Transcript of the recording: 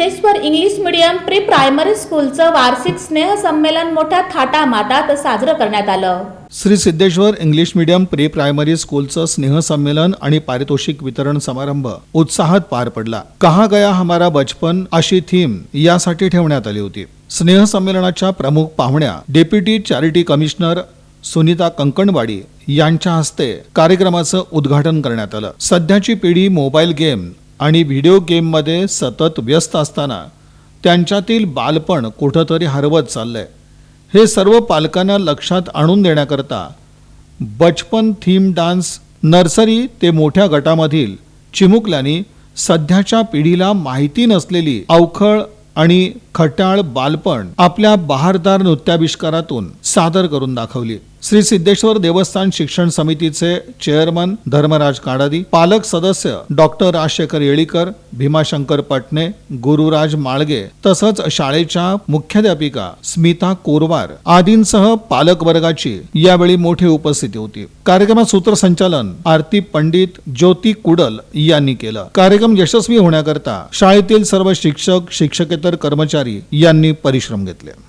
Siddheshwar English medium pre primary स्कूलचं वार्षिक स्नेह संमेलन मोठ्या थाटामाटात साजरं करण्यात आलं. Shri Siddheshwar English medium pre primary स्कूलचं स्नेहसंमेलन आणि पारितोषिक वितरण समारंभ उत्साहात पार पडला. कहा गया हमारा बचपन? अशी थीम यासाठी ठेवण्यात आली होती. स्नेहसंमेलनाच्या प्रमुख पाहुण्या deputy charity commissioner Sunita Kankanwadi यांच्या हस्ते कार्यक्रमाचं उद्घाटन करण्यात आलं. सध्याची पिढी मोबाईल गेम आणि व्हिडिओ गेममध्ये सतत व्यस्त असताना त्यांच्यातील बालपण कुठंतरी हरवत चाललंय. हे सर्व पालकांना लक्षात आणून देण्याकरता बचपन थीम डान्स नर्सरी ते मोठ्या गटामधील चिमुकल्यांनी सध्याच्या पिढीला माहिती नसलेली अवखळ आणि खट्याळ बालपण आपल्या बहारदार नृत्याविष्कारातून सादर करून दाखवली. श्री सिद्धेश्वर देवस्थान शिक्षण समितीचे चेअरमन धर्मराज काडादी पालक सदस्य डॉक्टर राजशेखर येळीकर भीमाशंकर पटणे गुरुराज माळगे तसंच शाळेच्या मुख्याध्यापिका स्मिता कोरवार आदींसह पालक वर्गाची यावेळी मोठी उपस्थिती होती. कार्यक्रमात सूत्रसंचालन आरती पंडित ज्योती कुडल यांनी केलं. कार्यक्रम यशस्वी होण्याकरता शाळेतील सर्व शिक्षक शिक्षकेतर कर्मचारी यांनी परिश्रम घेतले.